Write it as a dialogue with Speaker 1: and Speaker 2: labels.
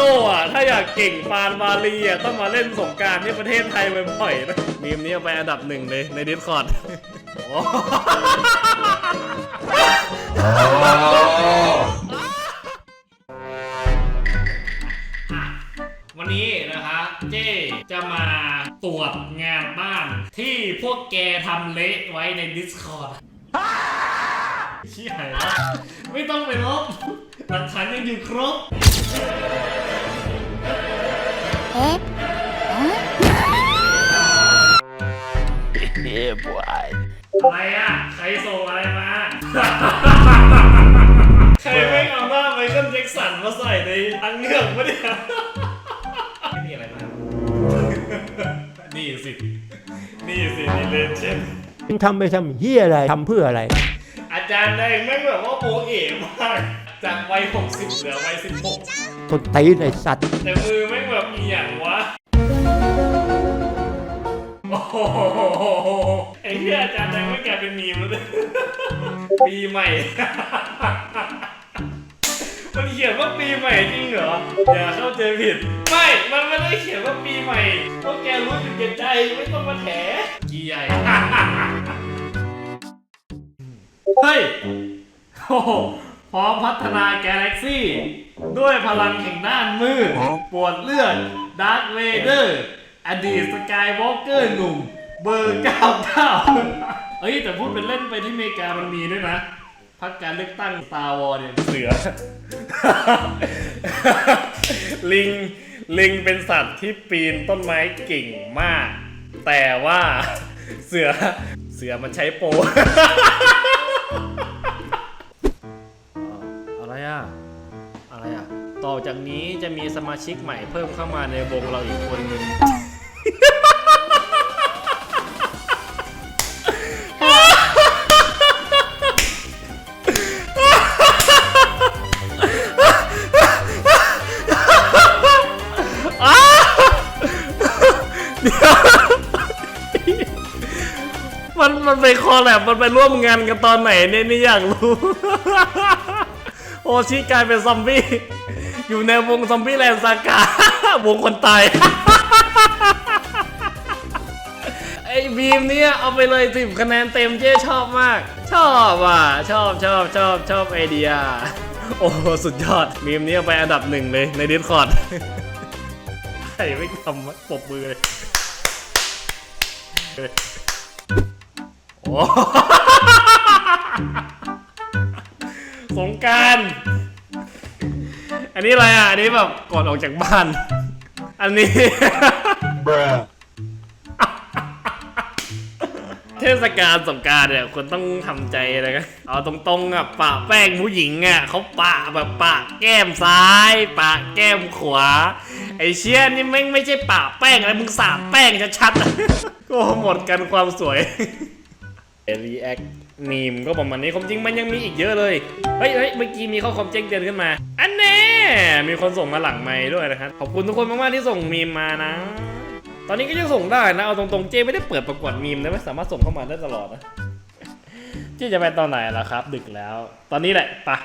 Speaker 1: ร่อะ ถ้าอยากเก่งปานวาลีอะ ต้องมาเล่นสงกรารที่ประเทศไทยบ่อยๆนะมีมนี้เอาไปอันดับหนึ่งเลยในดิสคอร์ดวันนี้นะคะเจ้จะมาตรวจงานบ้านที่พวกแกทำเละไว้ใน Discord ชี้หายแล้วไม่ต้องไปลบหลักฐานยังอยู่ครบ เอะไรอะ ใครส่งอะไรมา ใครไม่เอาหน้าไมเคิลแจ็คสันมาใส่ในอังเงือกปะเนี่ยไม่มีอะไรมา นี่สิ นี่สินี่เลนเช่น
Speaker 2: มึงทำไปทำเฮียอะไรทำเพื่ออะไร
Speaker 1: อาจารย์แดงแม่งแบบว่าโมเอ๋มาก จากวัย60เหลือวัย16
Speaker 2: คนตีนไอสัตว์
Speaker 1: แต่มือแม่งแบบมีอย่างวะโอ้โหไอ้เหี้ยอาจารย์แดงไม่งกลายเป็นมีมแล้วเนี่ยปีใหม่ มันเขียนว่าปีใหม่จริงเหรอ อย่าเข้าใจผิด ไม่ มันไม่ได้เขียนว่าปีใหม่พวกแกรู้อยู่แก่ใจไม่ต้องมาแถกี่ใหญ่ เฮ้ย โอ้โห พร้อมพัฒนาแกแล็กซี่ ด้วยพลังแห่งด้านมืดปวดเลือดดาร์ v เวเดอร์อดีตสกายวอล์กเกอร์หนุ่ม เบอร์99เอ้ย แต่พูดเป็นเล่นไปที่อเมริกามันมีด้วยนะ พักการเลือกตั้งตาวอเนี่ยเสือ ลิงลิงเป็นสัตว์ที่ปีนต้นไม้เก่งมาก แต่ว่าเสือเสือมันใช้โป จากนี้จะมีสมาชิกใหม่เพิ่มเข้ามาในวงเราอีกคนหนึ่งมันมันไปคอแลบมันไปร่วมงานกันตอนไหนเนี่ยนี่อยากรู้ โอชิกลายเป็นซอมบี้ อยู่ในวงซอมบี้แลนด์ซากาวงคนตาย ไอ้บีมเนี่ยเอาไปเลยสิบคะแนนเต็มเจ๊ชอบมาก ชอบอะชอบชอบชอบชอบไอเดีย โอ้สุดยอดบีมนี้เอาไปอันดับหนึ่งเลยในดิสคอร์ดใครไม่ทำปบมือเลยโอ้สงการ อันนี้อะไรอะ อันนี้แบบก่อนออกจากบ้าน อันนี้เทศกาลสงกรารเนี่ยคนต้องทำใจเลยนะเอาตรงๆอะปะแป้งผู้หญิงอะเขาปะแบบปะแก้มซ้าย ปะแก้มขวา ไอเชี่ยนี่แม่งไม่ใช่ปะแป้งอะไรมึงสาดแป้งชัดๆอะก็หมดกันความสวย รีแอคมีมก็ประมาณนี้ความจริงมันยังมีอีกเยอะเลย เฮ้ยเฮ้ยเมื่อกี้มีข้อความแจ้งเตือนขึ้นมา อันแน่ มีคนส่งมาหลังไม้ด้วยนะครับ ขอบคุณทุกคนมากๆที่ส่งมีมมานะ ตอนนี้ก็ยังส่งได้นะ เอาตรงๆ เจไม่ได้เปิดประกวดมีมนะไม่สามารถส่งเข้ามาได้ตลอดนะ เจจะไปตอนไหนล่ะครับ ดึกแล้ว ตอนนี้แหละไปะ